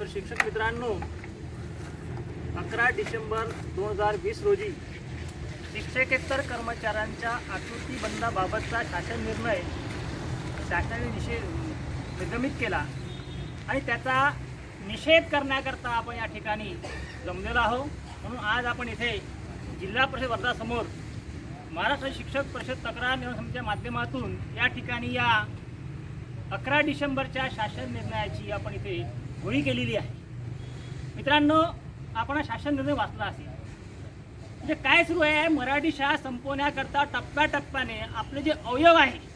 तर शिक्षक मित्रांनो अकरा डिसेंबर दोन हजार वीस रोजी शिक्षकेतर कर्मचाऱ्यांच्या आकृती बंदाबाबतचा शासन निर्णय शासनाने निषेध निर्गमित केला आणि त्याचा निषेध करण्याकरता आपण या ठिकाणी जमलेलो आहो म्हणून आज आपण इथे जिल्हा परिषद वर्धासमोर महाराष्ट्र शिक्षक परिषद तक्रार निवारण समितीच्या माध्यमातून या ठिकाणी या अकरा डिसेंबरच्या शासन निर्णयाची आपण इथे होळी केलेली आहे. मित्रांनो आपण शासन निर्णय वाचला असेल. म्हणजे काय सुरू आहे? मराठी शाळा संपवण्याकरता टप्प्याटप्प्याने आपले जे अवयव आहे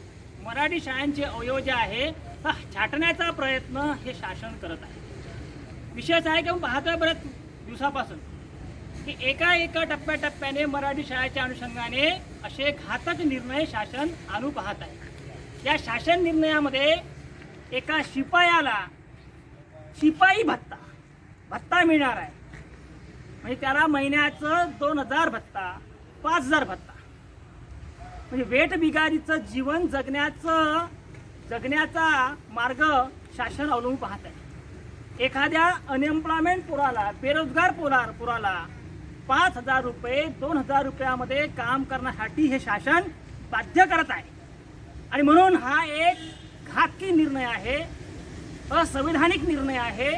मराठी शाळांचे अवयव जे आहे हा छाटण्याचा प्रयत्न हे शासन करत आहे. विशेष आहे की आपण पाहतोय बऱ्याच दिवसापासून की एका एका टप्प्याटप्प्याने मराठी शाळेच्या अनुषंगाने असे घातक निर्णय शासन आणू पाहत आहे. या शासन निर्णयामध्ये एका शिपायाला शिपाई भत्ता भत्ता मिळणार आहे. म्हणजे त्याला महिन्याचं दोन हजार भत्ता पाच हजार भत्ता. म्हणजे वेट बिगारीचं जीवन जगण्याचं जगण्याचा मार्ग शासन अवलंबून पाहत आहे. एखाद्या अनएम्प्लॉयमेंट पुराला बेरोजगार पुरा पुराला पाच हजार रुपये दोन हजार रुपयामध्ये काम करण्यासाठी हे शासन बाध्य करत आहे. आणि म्हणून हा एक घातकी निर्णय आहे असंविधानिक निर्णय आहे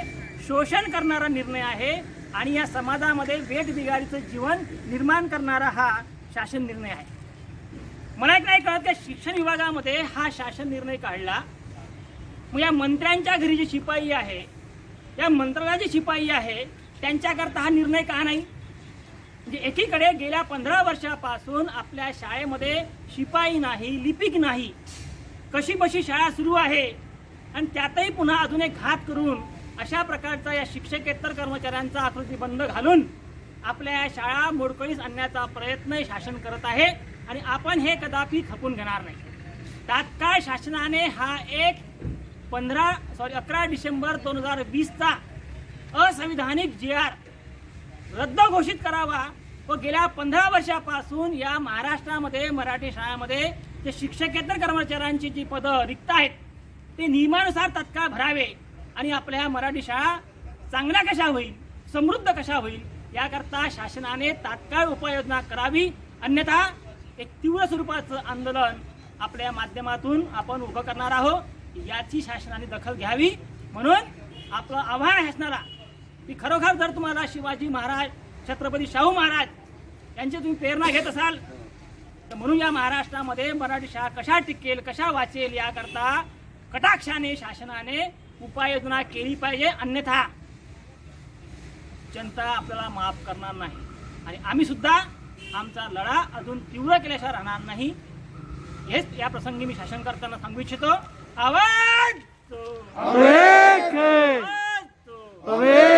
शोषण करणारा निर्णय आहे आणि या समाजामध्ये वेट बिगारीचं जीवन निर्माण करणारा हा शासन निर्णय आहे. मला एक नाही कळत की शिक्षण विभागामध्ये हा शासन निर्णय काढला. मग या मंत्र्यांच्या घरी जी शिपाई आहे या मंत्रालयाची शिपाई आहे त्यांच्याकरता हा निर्णय का नाही? म्हणजे एकीकडे गेल्या पंधरा वर्षापासून आपल्या शाळेमध्ये शिपाई नाही लिपिक नाही. कशी बशी शाळा सुरू आहे आणि त्यातही पुन्हा अजून एक घात करून अशा प्रकारचा या शिक्षकेतर कर्मचाऱ्यांचा आकृती बंद घालून आपल्या या शाळा मोडकळीस आणण्याचा प्रयत्न शासन करत आहे आणि आपण हे कदापि खपून घेणार नाही. तात्काळ शासनाने हा एक पंधरा सॉरी अकरा डिसेंबर दोन हजार वीसचा असंविधानिक जी आर रद्द घोषित करावा. व गेल्या पंधरा वर्षापासून या महाराष्ट्रामध्ये मराठी शाळामध्ये जे शिक्षकेतर कर्मचाऱ्यांची जी पदं रिक्त आहेत ते नियमानुसार तत्काळ भरावे आणि आपल्या मराठी शाळा चांगल्या कशा होईल समृद्ध कशा होईल याकरता शासनाने तात्काळ उपाययोजना करावी. अन्यथा एक तीव्र स्वरूपाचं आंदोलन आपल्या माध्यमातून आपण उभं करणार आहोत याची शासनाने दखल घ्यावी. म्हणून आपलं आव्हान शासनाला की खरोखर जर तुम्हाला शिवाजी महाराज छत्रपती शाहू महाराज यांची तुम्ही प्रेरणा घेत असाल तर म्हणून या महाराष्ट्रामध्ये मराठी शाळा कशा टिकेल कशा वाचेल याकरता कटाक्षाने शासनाने उपाययोजना केली पाहिजे अन्यथा जनता आपल्याला माफ करणार नाही आणि आम्ही सुद्धा आमचा लढा अजून तीव्र केल्याशिवाय राहणार नाही हेच या प्रसंगी मी शासन करताना सांगू इच्छितो आवाज तो. आवाज तो.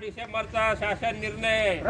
डिसेंबरचा शासन निर्णय.